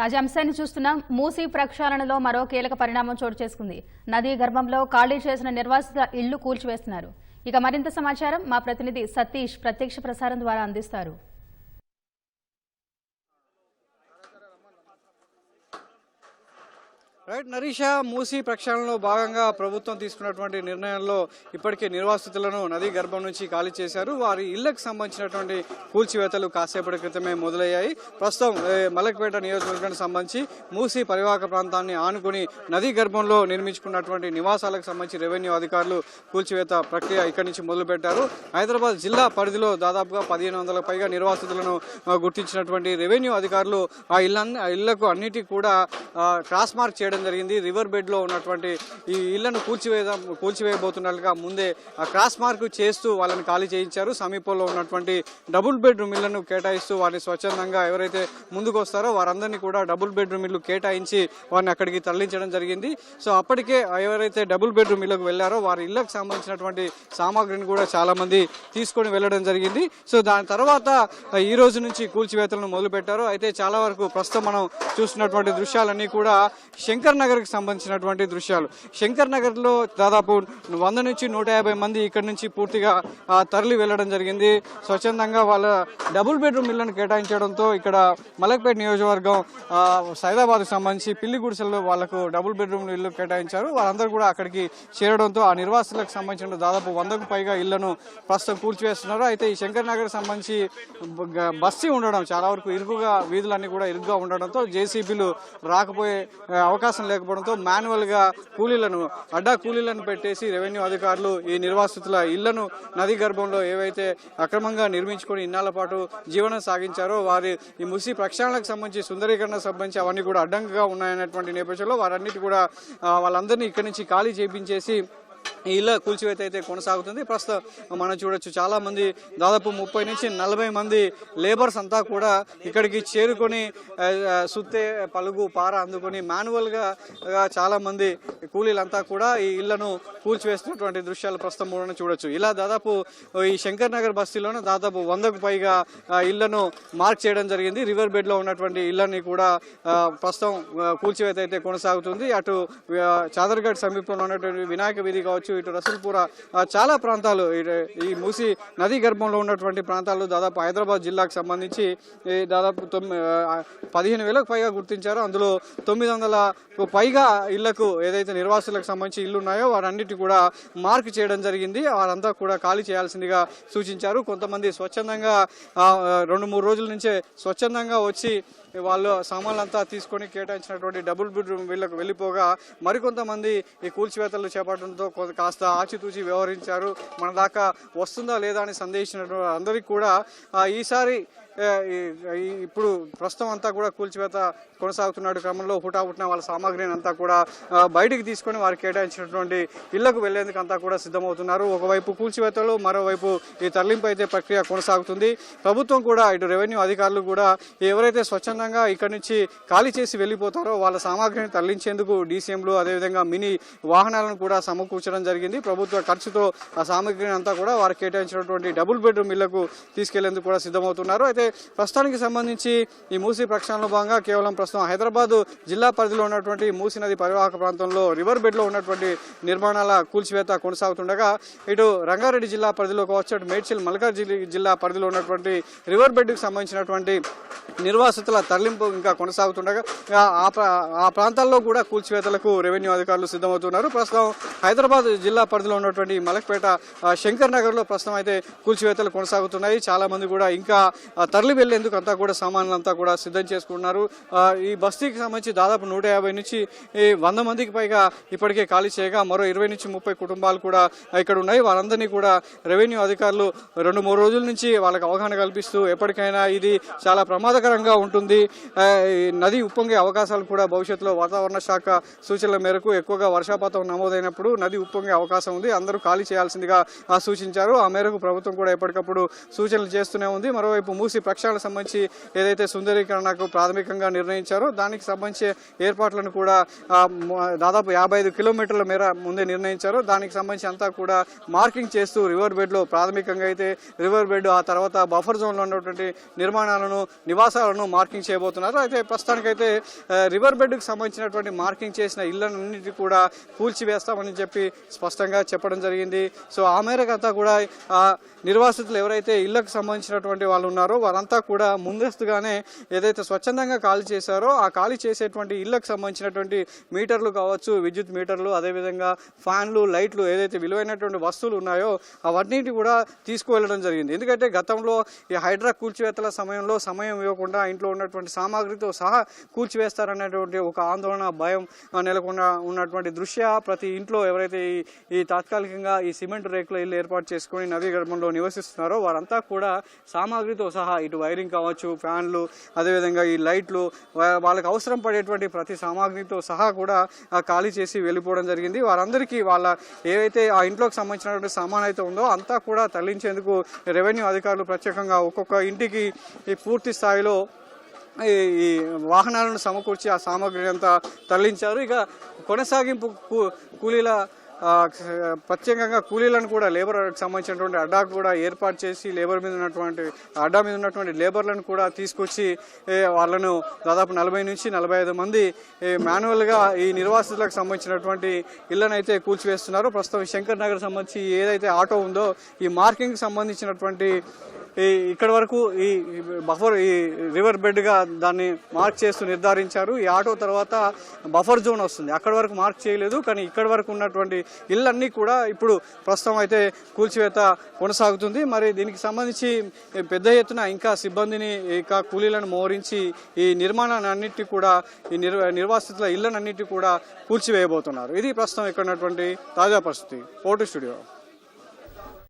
తాజా అంశాన్ని చూస్తున్నాం మూసీ ప్రక్షాళనలో మరో కీలక పరిణామం చోటు చేసుకుంది. నదీ గర్భంలో ఖాళీ చేసిన నిర్వాసిత ఇళ్ళు కూల్చివేస్తున్నారు. ఇక మరింత సమాచారం మా ప్రతినిధి సతీష్ ప్రత్యక్ష ప్రసారం ద్వారా అందిస్తారు. రైట్ నరీష మూసీ ప్రక్షాళనలో భాగంగా ప్రభుత్వం తీసుకున్నటువంటి నిర్ణయంలో ఇప్పటికే నిర్వాసితులను నదీ గర్భం నుంచి ఖాళీ చేశారు. వారి ఇళ్ళకు సంబంధించినటువంటి కూల్చివేతలు కాసేపటి క్రితమే మొదలయ్యాయి. ప్రస్తుతం మలక్పేట నియోజకవర్గానికి సంబంధించి మూసీ పరివాహక ప్రాంతాన్ని ఆనుకుని నదీ గర్భంలో నిర్మించుకున్నటువంటి నివాసాలకు సంబంధించి రెవెన్యూ అధికారులు కూల్చివేత ప్రక్రియ ఇక్కడి నుంచి మొదలుపెట్టారు. హైదరాబాద్ జిల్లా పరిధిలో దాదాపుగా పదిహేను వందల పైగా నిర్వాసితులను గుర్తించినటువంటి రెవెన్యూ అధికారులు ఆ ఇళ్ళ ఇళ్ళకు అన్నిటికీ కూడా క్రాస్ మార్క్ చేయడం జరిగింది. రివర్ బెడ్లో ఉన్నటువంటి ఈ ఇళ్ళను కూల్చివేదాం కూల్చివేయబోతున్నట్లుగా ముందే ఆ క్రాస్ మార్క్ చేస్తూ వాళ్ళని ఖాళీ చేయించారు. సమీపంలో ఉన్నటువంటి డబుల్ బెడ్రూమ్ ఇళ్ళను కేటాయిస్తూ వారిని స్వచ్ఛందంగా ఎవరైతే ముందుకు వస్తారో వారందరినీ కూడా డబుల్ బెడ్రూమ్ ఇల్లు కేటాయించి వారిని అక్కడికి తరలించడం జరిగింది. సో అప్పటికే ఎవరైతే డబుల్ బెడ్రూమ్ ఇళ్ళకు వెళ్ళారో వారి ఇళ్ళకు సంబంధించినటువంటి సామాగ్రిని కూడా చాలా మంది తీసుకొని వెళ్ళడం జరిగింది. సో దాని తర్వాత ఈ రోజు నుంచి కూల్చివేతలను మొదలుపెట్టారు. అయితే చాలా వరకు ప్రస్తుతం మనం చూస్తున్నటువంటి దృశ్యాలన్నీ కూడా శంకర్ శంకర్ నగర్కి సంబంధించినటువంటి దృశ్యాలు. శంకర్ నగర్లో దాదాపు వంద నుంచి నూట యాభై మంది ఇక్కడ నుంచి పూర్తిగా తరలి వెళ్ళడం జరిగింది. స్వచ్ఛందంగా వాళ్ళ డబుల్ బెడ్రూమ్ ఇళ్ళను కేటాయించడంతో ఇక్కడ మలక్పేట నియోజకవర్గం సైదాబాద్ సైదాబాద్కు సంబంధించి పిల్లి గుడిసెల్లో వాళ్ళకు డబుల్ బెడ్రూమ్ ఇల్లు కేటాయించారు. వాళ్ళందరూ కూడా అక్కడికి చేరడంతో ఆ నిర్వాసితులకు సంబంధించిన దాదాపు వందకు పైగా ఇళ్ళను ప్రస్తుతం కూల్చివేస్తున్నారు. అయితే ఈ శంకర్ నగర్ సంబంధించి బస్సీ ఉండడం చాలా వరకు ఇరుకుగా వీధులన్నీ కూడా ఇరుకుగా ఉండడంతో జేసీబీలు రాకపోయే అవకాశం అవకాశం లేకపోవడంతో మాన్యువల్గా కూలీలను అడ్డా కూలీలను పెట్టేసి రెవెన్యూ అధికారులు ఈ నిర్వాసితుల ఇళ్ళను నదీ గర్భంలో ఏవైతే అక్రమంగా నిర్మించుకొని ఇన్నాళ్ళ పాటు జీవనం సాగించారో వారి ఈ ముసి ప్రక్షాళనకు సంబంధించి సుందరీకరణ సంబంధించి అవన్నీ కూడా అడ్డంగా ఉన్నాయనేటువంటి నేపథ్యంలో వారన్నిటి కూడా వాళ్ళందరినీ ఇక్కడి నుంచి ఖాళీ చేయించేసి ఈ ఇళ్ళ కూల్చివేత అయితే కొనసాగుతుంది. ప్రస్తుతం మనం చూడొచ్చు చాలా మంది దాదాపు ముప్పై నుంచి నలభై మంది లేబర్స్ అంతా కూడా ఇక్కడికి చేరుకొని సుత్తే పలుగు పార అందుకొని మాన్యువల్గా చాలా మంది కూలీలంతా కూడా ఈ ఇళ్ళను కూల్చివేస్తున్నటువంటి దృశ్యాలు ప్రస్తుతం చూడొచ్చు. ఇలా దాదాపు ఈ శంకర్ నగర్ బస్తీలోనే దాదాపు వందకు పైగా ఇళ్ళను మార్క్ చేయడం జరిగింది. రివర్ బెడ్లో ఉన్నటువంటి ఇళ్ళని కూడా ప్రస్తుతం కూల్చివేత అయితే కొనసాగుతుంది. అటు ఆ, చాదర్ఘడ్ సమీపంలో ఉన్నటువంటి వినాయక వీధి కావచ్చు ఇటు రసూల్పుర చాలా ప్రాంతాలు ఈ మూసి నదీ గర్భంలో ఉన్నటువంటి ప్రాంతాలు దాదాపు హైదరాబాద్ జిల్లాకు సంబంధించి దాదాపు తొమ్మిది పదిహేను వేలకు పైగా గుర్తించారు. అందులో తొమ్మిది వందల పైగా ఇళ్ళకు ఏదైతే నిర్వాసులకు సంబంధించి ఇల్లు ఉన్నాయో వారన్నిటి కూడా మార్క్ చేయడం జరిగింది. వారంతా కూడా ఖాళీ చేయాల్సిందిగా సూచించారు. కొంతమంది స్వచ్ఛందంగా రెండు మూడు రోజుల నుంచే స్వచ్ఛందంగా వచ్చి వాళ్ళు సామాన్లంతా తీసుకొని కేటాయించినటువంటి డబుల్ బెడ్రూమ్ వీళ్ళకు వెళ్ళిపోగా మరికొంతమంది ఈ కూల్చివేతలు చేపట్టడంతో కొంత కాస్త ఆచితూచి వ్యవహరించారు. మన దాకా వస్తుందా లేదా అని సందేహించిన అందరికీ కూడా ఈసారి ఇప్పుడు ప్రస్తుతం అంతా కూడా కూల్చివేత కొనసాగుతున్నాడు క్రమంలో హుటాహుటిన వాళ్ళ సామాగ్రిని అంతా కూడా బయటికి తీసుకొని వారికి కేటాయించినటువంటి ఇళ్ళకు వెళ్ళేందుకు అంతా కూడా సిద్ధమవుతున్నారు. ఒకవైపు కూల్చివేతలు మరోవైపు ఈ తరలింపు అయితే ప్రక్రియ కొనసాగుతుంది. ప్రభుత్వం కూడా ఇటు రెవెన్యూ అధికారులు కూడా ఎవరైతే స్వచ్ఛందంగా ఇక్కడి నుంచి ఖాళీ చేసి వెళ్ళిపోతారో వాళ్ళ సామాగ్రిని తరలించేందుకు డీసీఎంలు అదేవిధంగా మినీ వాహనాలను కూడా సమకూర్చడం జరిగింది. ప్రభుత్వ ఖర్చుతో ఆ సామాగ్రిని అంతా కూడా వారు కేటాయించినటువంటి డబుల్ బెడ్రూమ్ ఇళ్ళకు తీసుకెళ్ళేందుకు కూడా సిద్ధమవుతున్నారు. అయితే ప్రస్తుతానికి సంబంధించి ఈ మూసీ ప్రక్షాళనలో భాగంగా కేవలం ప్రస్తుతం హైదరాబాద్ జిల్లా పరిధిలో ఉన్నటువంటి మూసీ నది పరివాహక ప్రాంతంలో రివర్ బెడ్లో ఉన్నటువంటి నిర్మాణాల కూల్చివేత కొనసాగుతుండగా ఇటు రంగారెడ్డి జిల్లా పరిధిలో కావచ్చు అటు మేడ్చల్ మల్కాజ్గిరి జిల్లా పరిధిలో ఉన్నటువంటి రివర్ బెడ్కు సంబంధించినటువంటి నిర్వాసితుల తరలింపు ఇంకా కొనసాగుతుండగా ఆ ప్రా- ఆ ప్రాంతాల్లో కూడా కూల్చివేతలకు రెవెన్యూ అధికారులు సిద్ధమవుతున్నారు. ప్రస్తుతం హైదరాబాద్ జిల్లా పరిధిలో ఉన్నటువంటి మలక్పేట శంకర్ నగర్లో ప్రస్తుతం అయితే కూల్చివేతలు కొనసాగుతున్నాయి. చాలా మంది కూడా ఇంకా తరలి వెళ్ళేందుకు అంతా కూడా సామాన్లు అంతా కూడా సిద్ధం చేసుకుంటున్నారు. ఈ బస్తీకి సంబంధించి దాదాపు నూట యాభై నుంచి ఈ వంద మందికి పైగా ఇప్పటికే ఖాళీ చేయగా మరో ఇరవై నుంచి ముప్పై కుటుంబాలు కూడా ఇక్కడ ఉన్నాయి. వారందరినీ కూడా రెవెన్యూ అధికారులు రెండు మూడు రోజుల నుంచి వాళ్ళకి అవగాహన కల్పిస్తూ ఎప్పటికైనా ఇది చాలా ప్రమాదకరంగా ఉంటుంది. ఈ నది ఉప్పొంగే అవకాశాలు కూడా భవిష్యత్తులో వాతావరణ శాఖ సూచనల మేరకు ఎక్కువగా వర్షాపాతం నమోదైనప్పుడు నది ఉప్పొంగే అవకాశం ఉంది. అందరూ ఖాళీ చేయాల్సిందిగా సూచించారు. ఆ మేరకు ప్రభుత్వం కూడా ఎప్పటికప్పుడు సూచనలు చేస్తూనే ఉంది. మరోవైపు మూసి ప్రక్షాళనకు సంబంధించి ఏదైతే సుందరీకరణకు ప్రాథమికంగా నిర్ణయించారో దానికి సంబంధించి ఏర్పాట్లను కూడా దాదాపు యాభై ఐదు కిలోమీటర్ల మేర ముందే నిర్ణయించారు దానికి సంబంధించి అంతా కూడా మార్కింగ్ చేస్తూ రివర్ బెడ్లో ప్రాథమికంగా అయితే రివర్ బెడ్ ఆ తర్వాత బఫర్ జోన్లో ఉన్నటువంటి నిర్మాణాలను నివాసాలను మార్కింగ్ చేయబోతున్నారు. అయితే ప్రస్తుతానికైతే రివర్ బెడ్కి సంబంధించినటువంటి మార్కింగ్ చేసిన ఇళ్ళన్నింటినీ కూడా కూల్చివేస్తామని చెప్పి స్పష్టంగా చెప్పడం జరిగింది. సో ఆ మేరకు అంతా కూడా నిర్వాసితులు ఎవరైతే ఇళ్ళకు సంబంధించినటువంటి వాళ్ళు ఉన్నారో వారంతా కూడా ముందస్తుగానే ఏదైతే స్వచ్ఛందంగా ఖాళీ చేశారో ఆ ఖాళీ చేసేటువంటి ఇళ్ళకు సంబంధించినటువంటి మీటర్లు కావచ్చు విద్యుత్ మీటర్లు అదేవిధంగా ఫ్యాన్లు లైట్లు ఏదైతే విలువైనటువంటి వస్తువులు ఉన్నాయో అవన్నిటి కూడా తీసుకువెళ్ళడం జరిగింది. ఎందుకంటే గతంలో ఈ హైడ్రా కూల్చివేతల సమయంలో సమయం ఇవ్వకుండా ఇంట్లో ఉన్నటువంటి సామాగ్రితో సహా కూల్చివేస్తారనేటువంటి ఒక ఆందోళన భయం నెలకుండా నెలకొన్న ఉన్నటువంటి దృశ్య ప్రతి ఇంట్లో ఎవరైతే ఈ ఈ తాత్కాలికంగా ఈ సిమెంట్ రేకుల ఇల్లు ఏర్పాటు చేసుకుని నదీ నివసిస్తున్నారో వారంతా కూడా సామాగ్రితో సహా ఇటు వైరింగ్ కావచ్చు ఫ్యాన్లు అదేవిధంగా ఈ లైట్లు వాళ్ళకి అవసరం పడేటువంటి ప్రతి సామాగ్రితో సహా కూడా ఖాళీ చేసి వెళ్ళిపోవడం జరిగింది. వారందరికీ వాళ్ళ ఏవైతే ఆ ఇంట్లోకి సంబంధించినటువంటి సామాన్ అయితే ఉందో అంతా కూడా తరలించేందుకు రెవెన్యూ అధికారులు ప్రత్యేకంగా ఒక్కొక్క ఇంటికి ఈ పూర్తి స్థాయిలో ఈ ఈ వాహనాలను సమకూర్చి ఆ సామాగ్రిని అంతా తరలించారు. ఇక కొనసాగింపు కూ- కూలీల ప్రత్యేకంగా కూలీలను కూడా లేబర్కి సంబంధించినటువంటి అడ్డా కూడా ఏర్పాటు చేసి లేబర్ మీద ఉన్నటువంటి అడ్డా మీద ఉన్నటువంటి లేబర్లను కూడా తీసుకొచ్చి వాళ్ళను దాదాపు నలభై నుంచి నలభై ఐదు మంది మాన్యువల్గా ఈ నిర్వాసితులకు సంబంధించినటువంటి ఇళ్ళను అయితే కూల్చివేస్తున్నారు. ప్రస్తుతం శంకర్ నగర్ సంబంధించి ఏదైతే ఆటో ఉందో ఈ మార్కింగ్ సంబంధించినటువంటి ఈ ఇక్కడ వరకు ఈ బఫర్ ఈ రివర్ బెడ్గా దాన్ని మార్క్ చేస్తూ నిర్ధారించారు. ఈ ఆటో తర్వాత బఫర్ జోన్ వస్తుంది. అక్కడ వరకు మార్క్ చేయలేదు కానీ ఇక్కడ వరకు ఉన్నటువంటి ఇళ్ళన్నీ కూడా ఇప్పుడు ప్రస్తుతం అయితే కూల్చివేత కొనసాగుతుంది. మరి దీనికి సంబంధించి పెద్ద ఎత్తున ఇంకా సిబ్బందిని ఇంకా కూలీలను మోహరించి ఈ నిర్మాణాన్ని కూడా ఈ నిర్వాసితుల ఇళ్ళనన్నిటి కూడా కూల్చివేయబోతున్నారు. ఇది ప్రస్తుతం ఇక్కడ ఉన్నటువంటి తాజా పరిస్థితి. Photo studio.